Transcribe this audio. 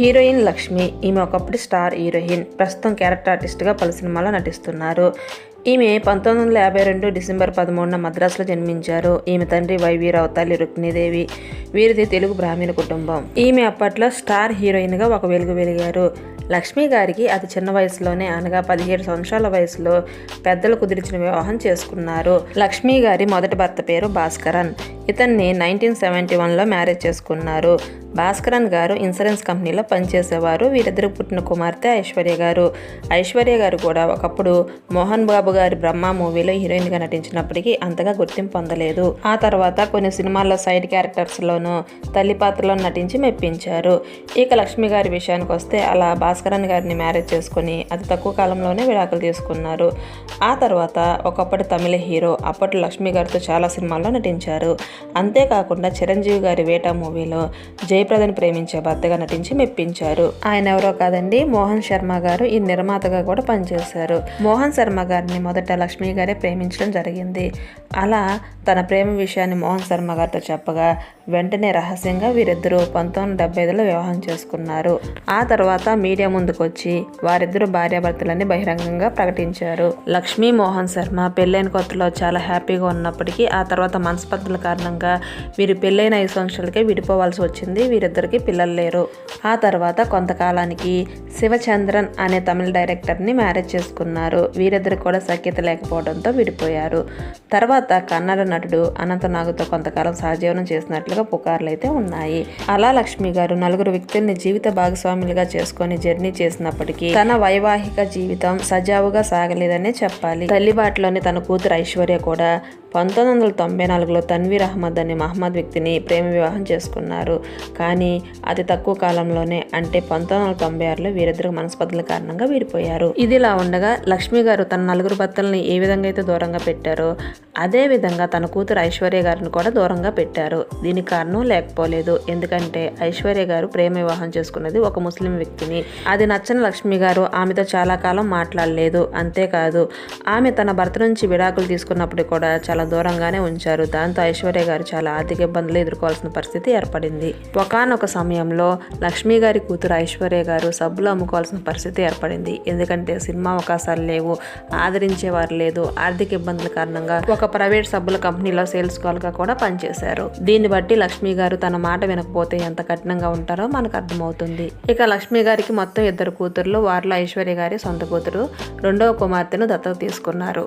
Heroine Lakshmi ఈమె ఒకప్పుడు star heroine. ప్రస్తుతం క్యారెక్టర్ ఆర్టిస్ట్గా పలు సినిమాల్లో నటిస్తున్నారు. ఈమె పంతొమ్మిది వందల యాభై రెండు డిసెంబర్ పదమూడున మద్రాసులో జన్మించారు. ఈమె తండ్రి వైవీరావు తల్లి రుక్మిణీదేవి. వీరిది తెలుగు బ్రాహ్మణ కుటుంబం. ఈమె అప్పట్లో స్టార్ హీరోయిన్గా ఒక వెలుగు వెలిగారు. లక్ష్మి గారికి అతి చిన్న వయసులోనే అనగా పదిహేడు సంవత్సరాల వయసులో పెద్దలు కుదిర్చిన వివాహం చేసుకున్నారు. లక్ష్మి గారి మొదటి భర్త పేరు భాస్కరన్. ఇతన్ని నైన్టీన్ సెవెంటీ వన్లో మ్యారేజ్ చేసుకున్నారు. భాస్కరన్ గారు ఇన్సూరెన్స్ కంపెనీలో పనిచేసేవారు. వీరిద్దరు పుట్టిన కుమార్తె ఐశ్వర్య గారు. ఐశ్వర్య గారు కూడా ఒకప్పుడు మోహన్ బాబు గారి బ్రహ్మ మూవీలో హీరోయిన్గా నటించినప్పటికీ అంతగా గుర్తింపు పొందలేదు. ఆ తర్వాత కొన్ని సినిమాల్లో సైడ్ క్యారెక్టర్స్లోనూ తల్లి పాత్రలో నటించి మెప్పించారు. ఇక లక్ష్మి గారి విషయానికి వస్తే అలా భాస్కరన్ గారిని మ్యారేజ్ చేసుకుని అతి తక్కువ కాలంలోనే విడాకులు తీసుకున్నారు. ఆ తర్వాత ఒకప్పటి తమిళ హీరో అప్పటి లక్ష్మి గారితో చాలా సినిమాల్లో నటించారు. అంతేకాకుండా చిరంజీవి గారి వేట మూవీలో జయప్రదని ప్రేమించే భర్తగా నటించి మెప్పించారు. ఆయన ఎవరో కాదండి మోహన్ శర్మ గారు ఈ నిర్మాతగా కూడా పనిచేశారు. మోహన్ శర్మ గారిని మొదట లక్ష్మి గారే ప్రేమించడం జరిగింది. అలా తన ప్రేమ విషయాన్ని మోహన్ శర్మ గారితో చెప్పగా వెంటనే రహస్యంగా వీరిద్దరూ పంతొమ్మిది డెబ్బై ఐదులో వివాహం చేసుకున్నారు. ఆ తర్వాత మీడియా ముందుకు వచ్చి వారిద్దరూ భార్యాభర్తలని బహిరంగంగా ప్రకటించారు. లక్ష్మీ మోహన్ శర్మ పెళ్ళైన కొత్తలో చాలా హ్యాపీగా ఉన్నప్పటికీ ఆ తర్వాత మనస్పర్ధల కారణంగా వీరు పెళ్ళైన ఐదు సంవత్సరాలకే విడిపోవాల్సి వచ్చింది. వీరిద్దరికి పిల్లలు లేరు. ఆ తర్వాత కొంతకాలానికి శివచంద్రన్ అనే తమిళ డైరెక్టర్ని మ్యారేజ్ చేసుకున్నారు. వీరిద్దరికి కూడా సఖ్యత లేకపోవడంతో విడిపోయారు. తర్వాత కన్నడ నటుడు అనంత నాగుతో కొంతకాలం సహజీవనం చేసినట్లుగా పుకార్లు అయితే ఉన్నాయి. అలా లక్ష్మి గారు నలుగురు వ్యక్తుల్ని జీవిత భాగస్వాములుగా చేసుకొని జర్నీ చేసినప్పటికీ తన వైవాహిక జీవితం సజావుగా సాగలేదనే చెప్పాలి. తల్లిబాటులోని తన కూతురు ఐశ్వర్య కూడా పంతొమ్మిది వందల తొంభై నాలుగులో తన్వీర్ అహ్మద్ అనే మహమ్మద్ వ్యక్తిని ప్రేమ వివాహం చేసుకున్నారు. కానీ అతి తక్కువ కాలంలోనే అంటే పంతొమ్మిది వందల తొంభై ఆరులో వీరిద్దరు మనస్పర్ధల కారణంగా విడిపోయారు. ఇదిలా ఉండగా లక్ష్మి గారు తన నలుగురు భర్తల్ని ఏ విధంగా అయితే దూరంగా పెట్టారో అదే విధంగా తన కూతురు ఐశ్వర్య గారిని కూడా దూరంగా పెట్టారు. దీనికి కారణం లేకపోలేదు. ఎందుకంటే ఐశ్వర్య గారు ప్రేమ వివాహం చేసుకున్నది ఒక ముస్లిం వ్యక్తిని. అది నచ్చని లక్ష్మి గారు ఆమెతో చాలా కాలం మాట్లాడలేదు. అంతేకాదు ఆమె తన భర్త నుంచి విడాకులు తీసుకున్నప్పుడు కూడా చాలా చాలా దూరంగానే ఉంచారు. దాంతో ఐశ్వర్య గారు చాలా ఆర్థిక ఇబ్బందులు ఎదుర్కోవాల్సిన పరిస్థితి ఏర్పడింది. ఒకానొక సమయంలో లక్ష్మి గారి కూతురు ఐశ్వర్య గారు సబ్బులు అమ్ముకోవాల్సిన పరిస్థితి ఏర్పడింది. ఎందుకంటే సినిమా అవకాశాలు లేవు ఆదరించేవారు లేదు. ఆర్థిక ఇబ్బందుల కారణంగా ఒక ప్రైవేట్ సబ్బుల కంపెనీలో సేల్స్గా కూడా పనిచేశారు. దీన్ని బట్టి లక్ష్మి గారు తన మాట వినకపోతే ఎంత కఠినంగా ఉంటారో మనకు అర్థమవుతుంది. ఇక లక్ష్మి గారికి మొత్తం ఇద్దరు కూతుర్లు వారిలో ఐశ్వర్య గారి సొంత కూతురు రెండవ కుమార్తెను దత్తత తీసుకున్నారు.